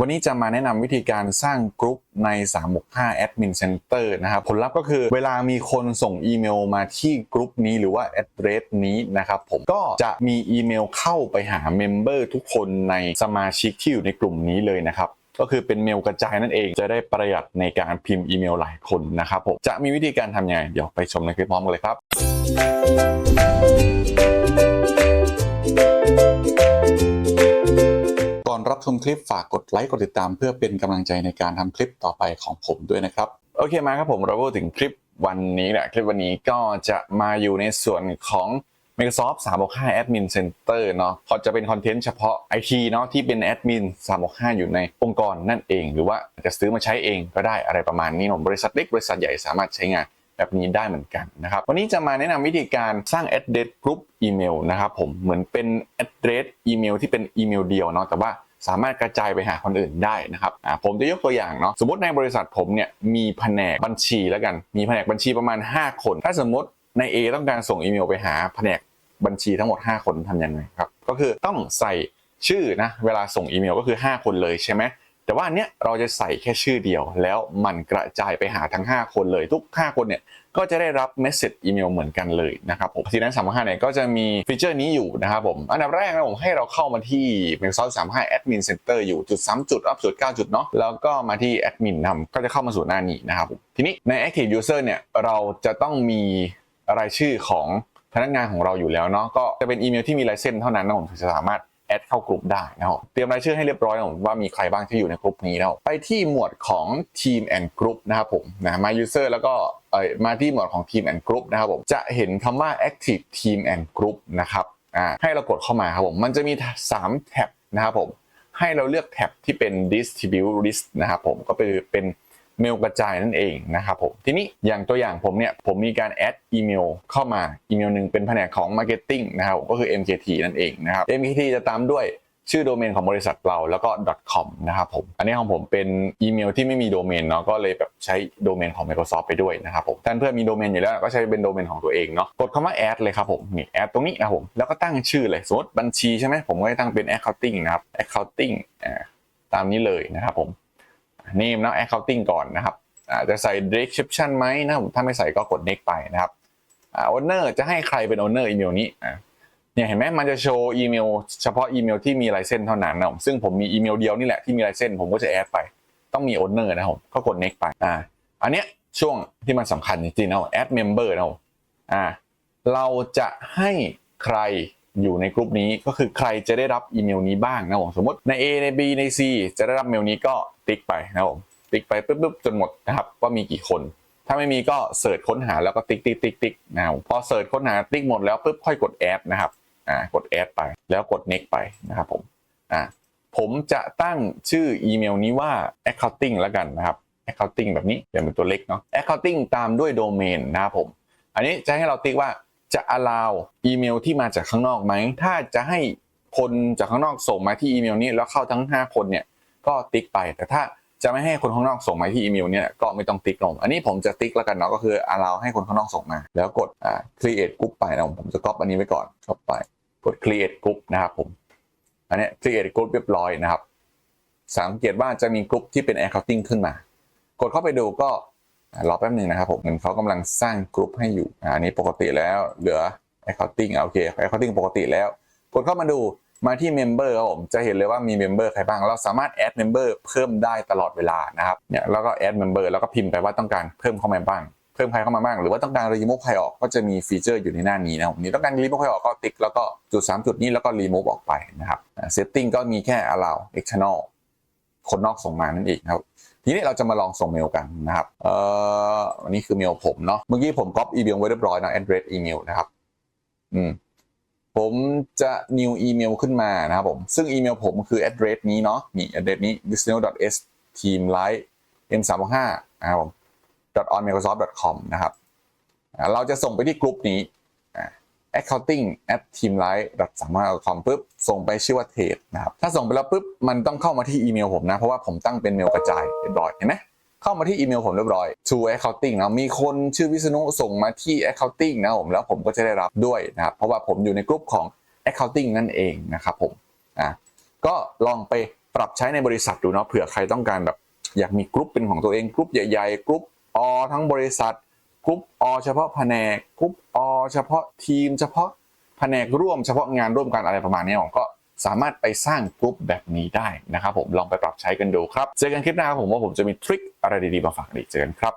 วันนี้จะมาแนะนำวิธีการสร้างกลุ่มใน 365 Admin Center นะครับ ผลลัพธ์ก็คือเวลามีคนส่งอีเมลมาที่กลุ่มนี้หรือว่า address นี้นะครับผมก็จะมีอีเมลเข้าไปหาเมมเบอร์ทุกคนในสมาชิกที่อยู่ในกลุ่มนี้เลยนะครับก็คือเป็นเมลกระจายนั่นเองจะได้ประหยัดในการพิมพ์อีเมลหลายคนนะครับผมจะมีวิธีการทำยังไงเดี๋ยวไปชมในคลิปพร้อมกันเลยครับ รับชมคลิปฝากกดไลค์กดติดตามเพื่อเป็นกำลังใจในการทำคลิปต่อไปของผมด้วยนะครับโอเคมาครับผมเราพูดถึงคลิปวันนี้แหละคลิปวันนี้ก็จะมาอยู่ในส่วนของ Microsoft 365 Admin Center เนาะพอจะเป็นคอนเทนต์เฉพาะ IT เนาะที่เป็นแอดมิน365 อยู่ในองค์กรนั่นเอง หรือว่าจะซื้อมาใช้เองก็ได้อะไรประมาณนี้เนาะบริษัทเล็กบริษัทใหญ่สามารถใช้งานแบบนี้ได้เหมือนกันนะครับ วันนี้จะมาแนะนำวิธีการสร้าง address group อีเมลนะครับผมเหมือนเป็น address อีเมลที่เป็นอีเมลเดียวเนาะแต่ว่า สามารถกระจายไปหาคนอื่นได้นะครับผมจะยกตัวอย่างเนาะสมมติในบริษัทผมเนี่ยมีแผนกบัญชีแล้วกัน มีแผนกบัญชีประมาณ 5 คน ถ้าสมมติใน A ต้องการส่งอีเมลไปหาแผนกบัญชีทั้งหมด 5 คนทำยังไงครับก็คือต้องใส่ชื่อนะเวลาส่งอีเมลก็คือ 5 คนเลยใช่ไหม แต่ว่าอันเนี้ยเราจะใส่แค่ชื่อเดียว แล้วมันกระจายไปหาทั้ง 5 คนเลยทุก 5 คนเนี่ยก็จะได้รับเมสเซจอีเมลเหมือนกันเลยนะครับผมทีนั้นสามห้าเนี่ยก็จะมีฟีเจอร์นี้อยู่นะครับผม อันดับแรกนะผมให้เราเข้ามาที่ Microsoft 35 Admin Center อยู่จุด3จุดอัพจุด9จุดเนาะแล้วก็มาที่ Admin ทำก็จะเข้ามาสู่หน้านี้นะครับผมทีนี้ใน Active User เนี่ยเราจะต้องมีรายชื่อของพนักงานของเราอยู่แล้วเนาะก็จะเป็นอีเมลที่มีลายเส้นเท่านั้นนะผมถึงจะสามารถ แอดเข้ากลุ่มได้นะครับเตรียมรายชื่อให้เรียบร้อยนะผมว่ามีใครบ้างที่อยู่ในกลุ่มนี้แล้วไปที่หมวดของ Team and Group นะครับผมนะมา User แล้วก็เออมาที่หมวดของ Team and Group นะครับผมจะเห็นคำว่า Active Team and Group นะครับอ่าให้เรากดเข้ามาครับผมมันจะมี 3 แท็บนะครับผมให้เราเลือกแท็บที่เป็น Distribute List นะครับผมก็เป็นเป็น เมลกระจายนั่นเองนะครับผมทีนี้อย่างตัวอย่างผมเนี่ยผมมีการแอดอีเมลเข้ามาอีเมลหนึ่งเป็นแผนกของ Marketing นะครับก็คือ MKT นั่นเองนะครับ MKT จะตามด้วยชื่อโดเมนของบริษัทเราแล้วก็ .com นะครับผม อันนี้ของผมเป็นอีเมลที่ไม่มีโดเมนเนาะก็เลยแบบใช้โดเมนของ Microsoft ไปด้วยนะครับผมท่านเพื่อนมีโดเมนอยู่แล้วก็ใช้เป็นโดเมนของตัวเองเนาะกดคำว่าแอดเลยครับผมนี่แอดตรงนี้นะครับผมแล้วก็ตั้งชื่อเลยสมมติบัญชีใช่ไหมผมก็จะตั้งเป็น accounting นะครับ accounting อ่าตามนี้เลยนะครับผม name นะ accounting ก่อนนะครับจะใส่ description ไหมนะผมถ้าไม่ใส่ก็กด next ไปนะครับ owner จะให้ใครเป็น owner อีเมลนี้เนี่ยเห็นไหมมันจะโชว์อีเมลเฉพาะอีเมลที่มีลายเส้นเท่านั้นนะผมซึ่งผมมีอีเมลเดียวนี่แหละที่มีลายเส้นผมก็จะแอดไป ต้องมี owner นะผมก็กด next ไปอ่าอันเนี้ยช่วงที่มันสำคัญจริงๆนะผม add member นะผมอ่าเราจะให้ใครอยู่ในกลุ่มนี้ก็คือใครจะได้รับอีเมลนี้บ้างนะผมสมมติใน A ใน B ใน C จะได้รับเมลนี้ก็ ติ๊กไปนะครับผมติ๊กไปปุ๊บๆจนหมดนะครับว่ามีกี่คน ถ้าไม่มีก็เสิร์ชค้นหาแล้วก็ติ๊กติ๊กติ๊กติ๊กนะครับพอเสิร์ชค้นหาติ๊กหมดแล้วปุ๊บค่อยกดแอดนะครับอ่ากดแอดไปแล้วกด next ไปนะครับผมอ่าผมจะตั้งชื่ออีเมลนี้ว่า accounting แล้วกันนะครับ accounting แบบนี้เดี๋ยวเป็นตัวเล็กเนาะ accounting ตามด้วยโดเมนนะครับผม อันนี้จะให้เราติ๊กว่าจะ allow อีเมลที่มาจากข้างนอกไหม ถ้าจะให้คนจากข้างนอกส่งมาที่อีเมลนี้แล้วเข้าทั้ง 5 คนเนี่ย ก็ติ๊กไป แต่ถ้าจะไม่ให้คนข้างนอกส่งมาที่อีเมลเนี่ยก็ไม่ต้องติ๊กลง อันนี้ผมจะติ๊กแล้วกันเนาะก็คือ allow ให้คนข้างนอกส่งมา แล้วกดอ่า create group ไปนะผมผมจะก๊อปอันนี้ไว้ก่อนก๊อปไปกด create group นะครับผมอันนี้ create group เรียบร้อยนะครับสังเกตว่าจะมีกลุ่มที่เป็น accounting ขึ้นมา กดเข้าไปดูก็รอแป๊บหนึ่งนะครับผมเหมือนเขากำลังสร้างกลุ่มให้อยู่อันนี้ปกติแล้วเหลือ accounting โอเค accounting ปกติแล้ว กดเข้ามาดู มาที่ member ครับผมจะเห็นเลยว่ามี member ใครบ้าง เราสามารถ add member เพิ่มได้ตลอดเวลานะครับเนี่ยแล้วก็ add member แล้วก็พิมพ์ไปว่าต้องการเพิ่มเข้ามาบ้างเพิ่มใครเข้ามาบ้างหรือว่าต้องการ remove ใครออกก็จะมีฟีเจอร์อยู่ในหน้านี้นะครับนี่ต้องการ remove ใครออกก็ติ๊กแล้วก็จุดสามจุดนี้แล้วก็ remove ออกไปนะครับอ่า setting ก็มีแค่ allow external คนนอกส่งมานั่นเองครับทีนี้เราจะมาลองส่งเมลกันนะครับเอ่ออันนี้คือเมลผมเนาะเมื่อกี้ผมก๊อปอีเมลไว้เรียบร้อยนะ address อีเมลนะครับอืม ผมจะ new อีเมลขึ้นมานะครับผม ซึ่งอีเมลผมคือ address นี้เนาะนี่ address นี้ business. teamlight m 3 5นะครับผม on microsoft com นะครับ เราจะส่งไปที่กลุ่มนี้ accounting at teamlight สามารถ com ปุ๊บ ส่งไปชื่อว่าเทรดนะครับ ถ้าส่งไปแล้วปุ๊บ มันต้องเข้ามาที่อีเมลผมนะ เพราะว่าผมตั้งเป็นเมลกระจายเรียบร้อยเห็นไหม เข้ามาที่อีเมลผมเรียบร้อย to accounting นะมีคนชื่อวิษณุส่งมาที่ accounting นะผมแล้วผมก็จะได้รับด้วยนะครับเพราะว่าผมอยู่ในกลุ่มของ accounting นั่นเองนะครับผมอะก็ลองไปปรับใช้ในบริษัทดูเนาะเผื่อใครต้องการแบบอยากมีกรุ๊ปเป็นของตัวเองกรุ๊ปใหญ่ๆกรุ๊ปอทั้งบริษัทกรุ๊ปอเฉพาะแผนกกรุ๊ปอเฉพาะทีม เฉพาะแผนกร่วมเฉพาะงานร่วมกันอะไรประมาณนี้ผมก็ สามารถไปสร้างกรุ๊ปแบบนี้ได้นะครับผมลองไปปรับใช้กันดูครับ เจอกันคลิปหน้าครับผมว่าผมจะมีทริคอะไรดีๆมาฝากอีกเจอกันครับ